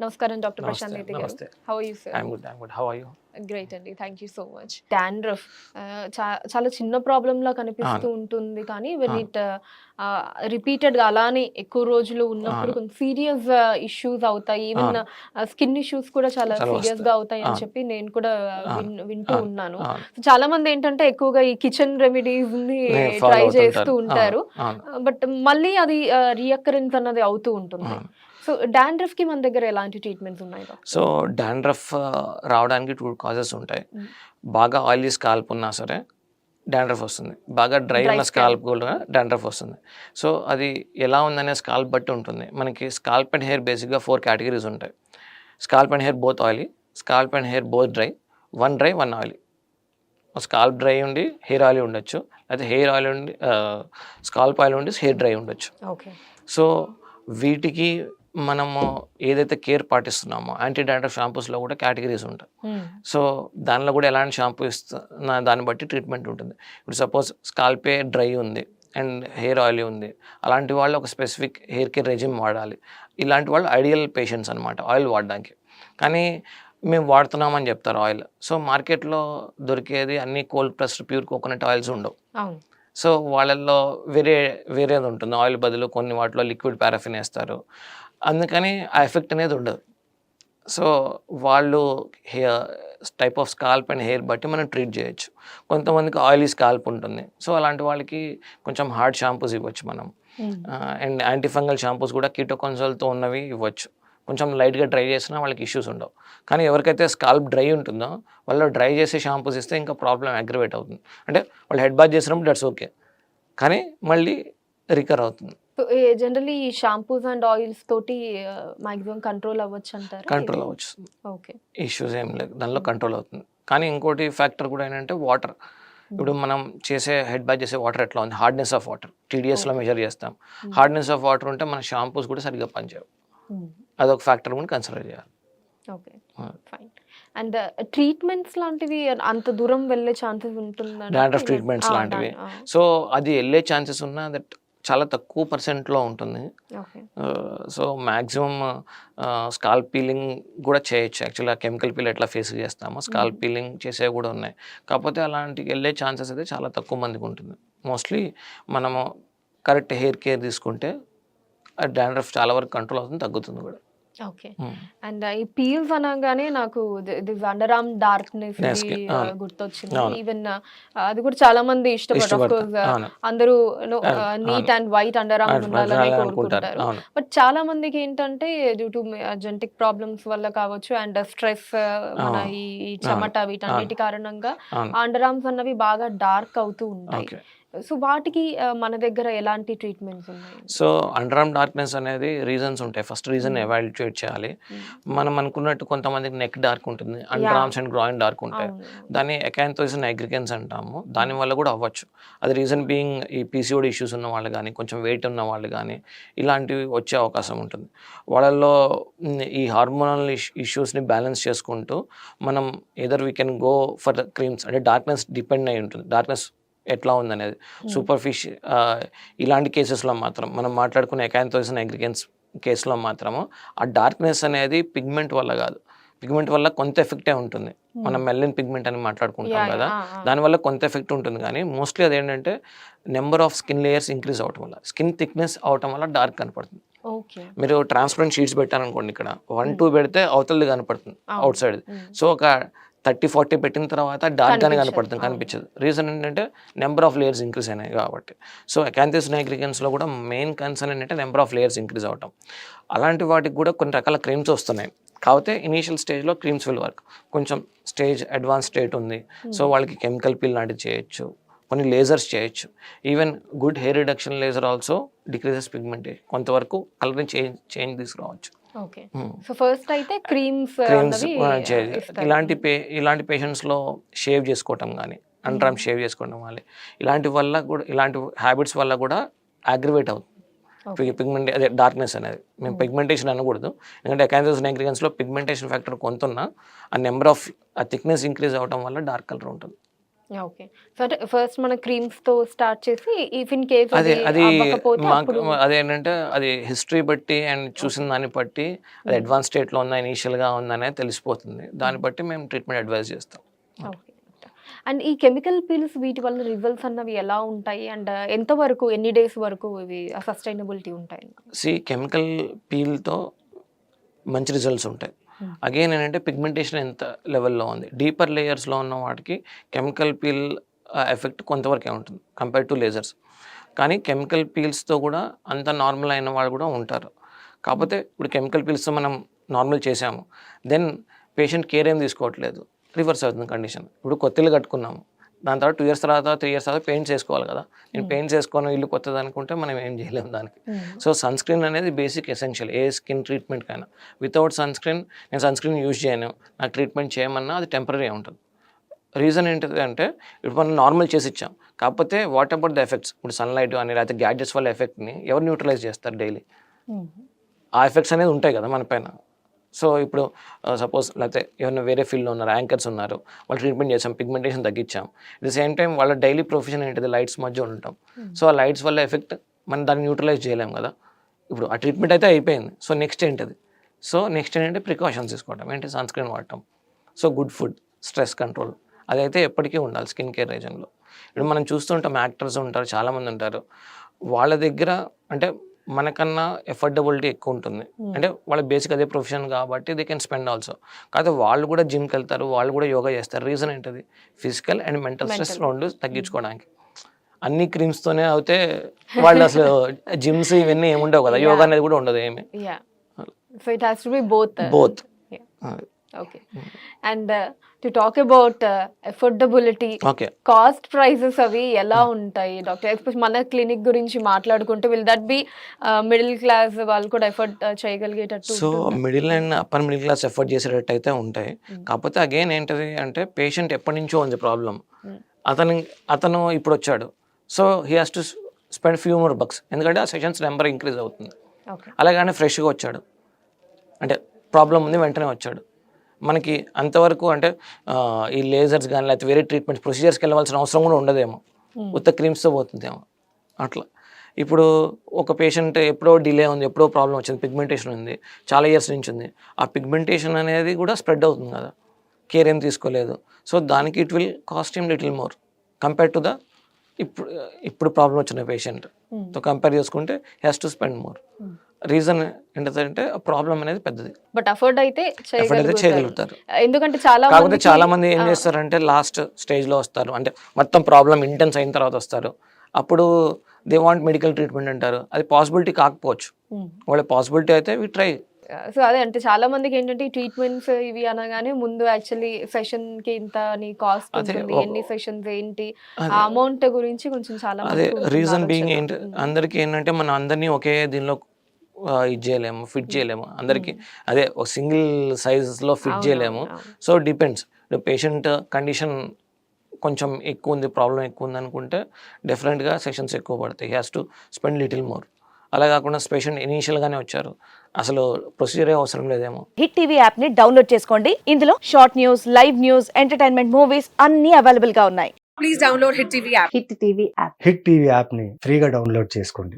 నమస్కారం డాక్టర్ ప్రశాంత్ రెడ్డి గారు నమస్తే. How you sir I'm good I'm good how are you great అండి thank you so much dandruff చాలా చిన్న ప్రాబ్లం లా కనిపిస్తూ ఉంటుంది కానీ వెన్. ఇట్ రిపీటెడ్గా అలానే ఎక్కువ రోజులు ఉన్నప్పుడు. కొంచెం సీరియస్ ఇష్యూస్ అవుతాయి ఈవెన్ స్కిన్ ఇష్యూస్ కూడా చాలా చాలా సీరియస్ వస్తాయి. గా అవుతాయి అని. చెప్పి నేను కూడా విన్- వింటూ. ఉన్నాను చాలా మంది ఏంటంటే ఎక్కువగా ఈ కిచెన్ రెమెడీస్ని ట్రై. చేస్తూ ఉంటారు బట్ మళ్ళీ అది రియకరెన్స్ అన్నది అవుతూ ఉంటుంది. సో డాండ్రఫ్కి మన దగ్గర ఎలాంటి ట్రీట్మెంట్స్ ఉన్నాయి? సో డాండ్రఫ్ రావడానికి టూ కాజెస్ ఉంటాయి. Mm. బాగా ఆయిలీ స్కాల్ప్ ఉన్నా సరే డాండ్రఫ్ వస్తుంది. బాగా డ్రై ఉన్న. స్కాల్ప్ కూడా డాండ్రఫ్ వస్తుంది. సో అది ఎలా ఉందనే స్కాల్ప్ బట్టి ఉంటుంది. మనకి స్కాల్ప్ అండ్ హెయిర్ బేసిక్గా ఫోర్ కేటగిరీస్ ఉంటాయి. Scalp and hair both oily scalp and hair both dry one dry one oily scalp dry ఉండి హెయిర్ ఆయిల్ ఉండొచ్చు. అయితే హెయిర్ ఆయిల్ ఉండి స్కాల్ప్ ఆయిల్ ఉండి హెయిర్ డ్రై ఉండొచ్చు. ఓకే సో వీటికి మనము ఏదైతే కేర్ పాటిస్తున్నామో యాంటీ డాండ్రఫ్ షాంపూస్లో కూడా కేటగిరీస్ ఉంటాయి. సో దానిలో కూడా ఎలాంటి షాంపూ ఇస్తున్నా దాన్ని బట్టి ట్రీట్మెంట్ ఉంటుంది. ఇప్పుడు సపోజ్ స్కాల్పే డ్రై ఉంది అండ్ హెయిర్ ఆయిల్ ఉంది. అలాంటి వాళ్ళు ఒక స్పెసిఫిక్ హెయిర్ కేర్ రెజిమ్ వాడాలి. ఇలాంటి వాళ్ళు ఐడియల్ పేషెంట్స్ అనమాట ఆయిల్ వాడడానికి. కానీ మేము వాడుతున్నామని చెప్తారు ఆయిల్ సో మార్కెట్లో దొరికేది అన్ని cold pressed pure coconut oils ఉండవు. సో వాళ్ళల్లో వేరే వేరేది ఉంటుంది. ఆయిల్ బదులు కొన్ని వాటిలో లిక్విడ్ పారాఫిన్ వేస్తారు. అందుకని ఆ ఎఫెక్ట్ అనేది ఉండదు. సో వాళ్ళు hair type of scalp and hair బట్టి మనం ట్రీట్ చేయొచ్చు. కొంతమందికి ఆయిలీ స్కాల్ప్ ఉంటుంది. సో అలాంటి వాళ్ళకి కొంచెం హార్డ్ షాంపూస్ ఇవ్వచ్చు మనం. అండ్ యాంటీఫంగల్ షాంపూస్ కూడా కీటోకొన్సోల్తో ఉన్నవి ఇవ్వచ్చు. కొంచెం లైట్గా డ్రై చేసినా వాళ్ళకి ఇష్యూస్ ఉండవు. కానీ ఎవరికైతే స్కాల్ప్ డ్రై ఉంటుందో వాళ్ళు డ్రై చేసే షాంపూస్ ఇస్తే ఇంకా ప్రాబ్లం అగ్రివేట్ అవుతుంది. అంటే వాళ్ళు హెడ్ బాత్ చేసినప్పుడు దట్స్ ఓకే. కానీ మళ్ళీ రికర్ అవుతుంది. ఈ షాంపూస్ అండ్ ఆయిల్స్ తోటి మాక్సిమం కంట్రోల్ అవ్వచ్చు అంటారు? కంట్రోల్ అవ్వచ్చు. ఓకే ఇష్యూస్ ఏం లేదు దానిలో కంట్రోల్ అవుతుంది. కానీ ఇంకోటి ఫ్యాక్టర్ కూడా ఏంటంటే వాటర్ ఇప్పుడు మనం చేసే హెడ్ బాత్ చేసే వాటర్ ఎట్లా ఉంది? హార్డ్నెస్ ఆఫ్ వాటర్ టీడీఎస్లో మెజర్ చేస్తాం. హార్డ్నెస్ ఆఫ్ వాటర్ ఉంటే మన షాంపూస్ కూడా సరిగ్గా పనిచేయవు. అదొక ఫ్యాక్టర్ కూడా కన్సిడర్ చేయాలి. ఓకే ఫైన్ అండ్ ట్రీట్మెంట్స్ లాంటివి అంత దూరం వెళ్ళే ఛాన్సెస్ ఉంటుందా? డాండ్రఫ్ ట్రీట్మెంట్స్ లాంటివి. సో అది వెళ్ళే ఛాన్సెస్ ఉన్నా దట్ చాలా తక్కువ పర్సెంట్లో ఉంటుంది. సో మ్యాక్సిమం స్కాల్ పీలింగ్ కూడా చేయొచ్చు. యాక్చువల్గా కెమికల్ పీల్ ఎట్లా ఫేస్ చేస్తామో స్కాల్ పీలింగ్ చేసేవి కూడా ఉన్నాయి. కాకపోతే అలాంటికి వెళ్ళే ఛాన్సెస్ అయితే చాలా తక్కువ మందికి ఉంటుంది. మోస్ట్లీ మనము కరెక్ట్ హెయిర్ కేర్ తీసుకుంటే ఆ డాండ్రఫ్ చాలా వరకు కంట్రోల్ అవుతుంది తగ్గుతుంది కూడా. ఓకే. అండ్ ఈ పీల్స్ అనగానే నాకు అండర్ ఆర్మ్ డార్క్నెస్. గుర్తొచ్చింది. ఈవెన్ అది కూడా చాలా మంది ఇష్టపడరు. అందరూ neat. And white underarm ఉండాలని కోరుకుంటారు. బట్ చాలా మందికి ఏంటంటే డ్యూ టు జెంటిక్ ప్రాబ్లమ్స్ వల్ల కావచ్చు అండ్ స్ట్రెస్ మన. ఈ చెమట వీటన్నిటి కారణంగా అండర్ ఆర్మ్స్ అన్నవి బాగా డార్క్ అవుతూ ఉంటాయి. సో వాటికి మన దగ్గర ఎలాంటి ట్రీట్మెంట్స్ ఉన్నాయి? సో అండర్ ఆర్మ్ డార్క్నెస్ అనేది రీజన్స్ ఉంటాయి. ఫస్ట్ రీజన్ ఎవాల్యుయేట్ చేయాలి. మనం అనుకున్నట్టు కొంతమందికి నెక్ డార్క్ ఉంటుంది underarms and groin dark ఉంటాయి. దాన్ని ఎకాంతోసిన్ అగ్రికెన్స్ అంటాము. దాని వల్ల కూడా అవ్వచ్చు. అది రీజన్ బీయింగ్ ఈ పీసీఓడి ఇష్యూస్ ఉన్న వాళ్ళు కానీ కొంచెం వెయిట్ ఉన్న వాళ్ళు కానీ ఇలాంటివి వచ్చే అవకాశం ఉంటుంది. వాళ్ళల్లో ఈ హార్మోనల్ ఇష్యూస్ని బ్యాలెన్స్ చేసుకుంటూ మనం either we can go for creams. అంటే డార్క్నెస్ డిపెండ్ అయి ఉంటుంది. డార్క్నెస్ ఎట్లా ఉందనేది. సూపర్ఫిష్ ఇలాంటి కేసెస్లో మాత్రం మనం మాట్లాడుకునే ఎకాంతోసిన్ అగ్రికెన్స్ కేసులో మాత్రము ఆ డార్క్నెస్ అనేది పిగ్మెంట్ వల్ల కాదు. పిగ్మెంట్ వల్ల కొంత ఎఫెక్టే ఉంటుంది. మనం మెల్లిన్ పిగ్మెంట్ అని మాట్లాడుకుంటాం కదా. దానివల్ల కొంత ఎఫెక్ట్ ఉంటుంది కానీ మోస్ట్లీ అదేంటంటే number of skin layers increase అవటం వల్ల స్కిన్ థిక్నెస్ అవటం వల్ల డార్క్ కనపడుతుంది. మీరు ట్రాన్స్పరెంట్ షీట్స్ పెట్టారనుకోండి ఇక్కడ వన్ టూ పెడితే అవతలది కనపడుతుంది. Outside. సో ఒక థర్టీ ఫార్టీ పెట్టిన తర్వాత డార్క్ గానే కనిపించదు. కనపడుతుంది. కనిపించదు. రీజన్ ఏంటంటే నెంబర్ ఆఫ్ లేయర్స్ ఇంక్రీజ్ అయినాయి కాబట్టి. సో అకాంతిస్ నైగ్రికెన్స్లో కూడా మెయిన్ కన్సర్న్ ఏంటంటే నెంబర్ ఆఫ్ లేయర్స్ ఇంక్రీజ్ అవటం. అలాంటి వాటికి కూడా కొన్ని రకాల క్రీమ్స్ వస్తున్నాయి. కాకపోతే ఇనీషియల్ స్టేజ్లో క్రీమ్స్ విల్ వర్క్. కొంచెం స్టేజ్ అడ్వాన్స్ స్టేట్ ఉంది. సో వాళ్ళకి కెమికల్ పిల్ లాంటివి చేయొచ్చు. కొన్ని లేజర్స్ చేయొచ్చు. Even good hair reduction laser also decreases pigmentation. కొంతవరకు కలర్ని చేంజ్ చేంజ్ తీసుకురావచ్చు. సో ఫస్ట్ అయితే క్రీమ్స్ క్రీమ్స్ అన్నవి ఇలాంటి పే ఇలాంటి పేషెంట్స్లో షేవ్ చేసుకోవటం కానీ అండర్ ఆర్మ్ షేవ్ చేసుకోవడం కానీ ఇలాంటి వల్ల కూడా ఇలాంటి హ్యాబిట్స్ వల్ల కూడా అగ్రివేట్ అవుతుంది. పిగ్మెంట్ అదే డార్క్నెస్ అనేది. మేము పిగ్మెంటేషన్ అనకూడదు. ఎందుకంటే అకాన్సస్ నైగ్రిగన్స్లో పిగ్మెంటేషన్ ఫ్యాక్టర్ కొంత ఉన్నా ఆ నెంబర్ ఆఫ్ ఆ థిక్నెస్ ఇంక్రీజ్ అవడం వల్ల డార్క్ కలర్ ఉంటుంది. ఓకే ఫస్ట్ మన క్రీమ్స్తో స్టార్ట్ చేసి ఇఫ్ ఇన్ కేస్ అదే అది అదేంటంటే అది హిస్టరీ బట్టి అండ్ చూసిన దాన్ని బట్టి అది అడ్వాన్స్ స్టేట్లో ఉందా ఇనీషియల్గా ఉందా అనేది తెలిసిపోతుంది. దాన్ని బట్టి మేము ట్రీట్మెంట్ అడ్వైస్ చేస్తాం. ఓకే అండ్ ఈ కెమికల్ పీల్స్ వీటి వల్ల రిజల్ట్స్ అన్నవి ఎలా ఉంటాయి? అండ్ ఎంత వరకు ఎన్ని డేస్ వరకు ఇవి సస్టైనబిలిటీ ఉంటాయి? సి కెమికల్ పీల్తో మంచి రిజల్ట్స్ ఉంటాయి. Hmm. అగైన్ ఏంటంటే పిగ్మెంటేషన్ ఎంత లెవెల్లో ఉంది? డీపర్ లేయర్స్లో ఉన్న వాటికి కెమికల్ పీల్ ఎఫెక్ట్ కొంతవరకే ఉంటుంది కంపేర్ టు లేజర్స్ కానీ కెమికల్ పీల్స్తో కూడా అంత నార్మల్ అయిన వాళ్ళు కూడా ఉంటారు. కాకపోతే ఇప్పుడు కెమికల్ పీల్స్తో మనం నార్మల్ చేసాము దెన్ పేషెంట్ కేర్ ఏం తీసుకోవట్లేదు. రివర్స్ అవుతుంది కండిషన్ ఇప్పుడు కొత్తలు కట్టుకున్నాము. దాని తర్వాత టూ ఇయర్స్ తర్వాత త్రీ ఇయర్స్ తర్వాత పెయింట్స్ వేసుకోవాలి కదా. నేను పెయింట్స్ వేసుకోను ఇల్లు కొత్తది అనుకుంటే మనం ఏం చేయలేము దానికి. సో సన్ స్క్రీన్ అనేది బేసిక్ ఎసెన్షియల్ ఏ స్కిన్ ట్రీట్మెంట్ కైనా. వితౌట్ సన్ స్క్రీన్ నేను సన్ స్క్రీన్ యూజ్ చేయను. నాకు ట్రీట్మెంట్ చేయమన్నా అది టెంపరీ ఉంటుంది. రీజన్ ఏంటిది అంటే ఇప్పుడు మనం నార్మల్ చేసి ఇచ్చాం. కాకపోతే వాట్ అబౌట్ ద ఎఫెక్ట్స్ ఇప్పుడు సన్లైట్ అని లేకపోతే గ్యాడ్జెట్స్ వల్ల ఎఫెక్ట్ని ఎవరు న్యూట్రలైజ్ చేస్తారు డైలీ ఆ ఎఫెక్ట్స్ అనేది ఉంటాయి కదా మన పైన. సో ఇప్పుడు సపోజ్ లేకపోతే ఏమైనా వేరే ఫీల్డ్లో ఉన్నారు యాంకర్స్ ఉన్నారు వాళ్ళు ట్రీట్మెంట్ చేసాం పిగ్మెంటేషన్ తగ్గించాం. అట్ ద సేమ్ టైం వాళ్ళ డైలీ ప్రొఫెషన్ ఏంటిది? లైట్స్ మధ్య ఉంటాం సో ఆ లైట్స్ వల్ల ఎఫెక్ట్ మనం దాన్ని న్యూట్రలైజ్ చేయలేం కదా. ఇప్పుడు ఆ ట్రీట్మెంట్ అయితే అయిపోయింది. సో నెక్స్ట్ ఏంటిది? సో నెక్స్ట్ ఏంటంటే ప్రికాషన్స్ తీసుకోవటం. ఏంటి? సన్ స్క్రీన్ వాడటం. So good food stress control. అదైతే ఎప్పటికీ ఉండాలి స్కిన్ కేర్ రీజన్లో. ఇప్పుడు మనం చూస్తుంటాం యాక్టర్స్ ఉంటారు చాలామంది ఉంటారు. వాళ్ళ దగ్గర అంటే మనకన్నా ఎఫర్డబిలిటీ ఎక్కువ ఉంటుంది అంటే వాళ్ళ బేసిక్ అదే ప్రొఫెషన్ కాబట్టి దే కెన్ స్పెండ్ ఆల్సో కాకపోతే వాళ్ళు కూడా జిమ్కి వెళ్తారు వాళ్ళు కూడా యోగా చేస్తారు. రీజన్ ఏంటది? ఫిజికల్ అండ్ మెంటల్ స్ట్రెస్ రెండు తగ్గించుకోవడానికి. అన్ని క్రీమ్స్తోనే అయితే వాళ్ళు అసలు జిమ్స్ ఇవన్నీ ఏమి ఉండవు కదా యోగా అనేది కూడా ఉండదు ఏమి. Yeah so it has to be both both okay and to talk about affordability okay cost prices అవి ఎలా ఉంటాయి డాక్టర్ ఎస్పెషల్ మన క్లినిక్ గురించి మాట్లాడుకుంటే will that be middle class వాళ్ళు కూడా effort చేయగలిగేటట్టు so middle and upper middle class effort చేసేటట్టు అయితే ఉంటాయి. కాకపోతే అగైన్ ఏంటది అంటే పేషెంట్ ఎప్పటి నుంచో ఉంది ప్రాబ్లం అతను అతను ఇప్పుడు వచ్చాడు. So he has to spend few more bucks ఎందుకంటే ఆ సెషన్స్ నెంబర్ ఇంక్రీజ్ అవుతుంది. అలాగనే ఫ్రెష్గా వచ్చాడు. అంటే ప్రాబ్లం ఉంది వెంటనే వచ్చాడు. మనకి అంతవరకు అంటే ఈ లేజర్స్ కానీ లేకపోతే వేరే ట్రీట్మెంట్ ప్రొసీజర్స్కి వెళ్ళవలసిన అవసరం కూడా ఉండదేమో. ఉత్త క్రీమ్స్తో పోతుందేమో. అట్లా. ఇప్పుడు ఒక పేషెంట్ ఎప్పుడో డిలే ఉంది ఎప్పుడో ప్రాబ్లం వచ్చింది పిగ్మెంటేషన్ ఉంది చాలా ఇయర్స్ నుంచి ఉంది. ఆ పిగ్మెంటేషన్ అనేది కూడా స్ప్రెడ్ అవుతుంది కదా. కేర్ ఏం తీసుకోలేదు. సో దానికి it will cost him little more compare to the ఇప్పుడు ఇప్పుడు ప్రాబ్లం వచ్చిన పేషెంట్తో కంపేర్ చేసుకుంటే has to spend more reason ఏంటంటే ప్రాబ్లం అనేది పెద్దది. బట్ అఫోర్డ్ అయితే చేయగలుగుతారు. ఎందుకంటే చాలా కాకపోతే చాలా మంది ఏం చేస్తారంటే లాస్ట్ స్టేజ్లో వస్తారు. అంటే మొత్తం ప్రాబ్లం ఇంటెన్స్ అయిన తర్వాత వస్తారు. అప్పుడు దే వాంట్ మెడికల్ ట్రీట్మెంట్ అంటారు. అది పాసిబిలిటీ కాకపోవచ్చు. వాళ్ళ పాసిబిలిటీ అయితే వి ట్రై సో అదే అంటే చాలా మందికి ఏంటంటే ట్రీట్మెంట్స్ ఇవి అనగానే ముందు యాక్చువల్లీ సెషన్కి ఇంత నీ కాస్ట్ ఉంటుంది ఎన్ని సెషన్స్ ఏంటి అమౌంట్ గురించి కొంచెం చాలా అదే రీజన్. బీయింగ్ ఏంటి అందరికీ ఏంటంటే మనం అందరినీ ఒకే దీనిలో ఇది చేయలేము ఫిట్ చేయలేము. అందరికీ అదే ఒక సింగిల్ సైజెస్లో ఫిట్ చేయలేము. సో డిపెండ్స్ పేషెంట్ కండిషన్ కొంచెం ఎక్కువ ఉంది ప్రాబ్లం ఎక్కువ ఉంది అనుకుంటే డెఫినెట్గా సెషన్స్ ఎక్కువ పడతాయి. Has to spend little more అలా కాకుండా పేషెంట్ ఇనీషియల్గానే వచ్చారు. అసలు ప్రొసీజరే అవసరం లేదేమో. హిట్ టీవీ యాప్ని డౌన్లోడ్ చేసుకోండి. ఇందులో short news live news entertainment movies అన్ని అవైలబుల్గా ఉన్నాయి. Please download Hit TV app. Hit TV app Hit TV యాప్ని ఫ్రీగా డౌన్లోడ్ చేసుకోండి.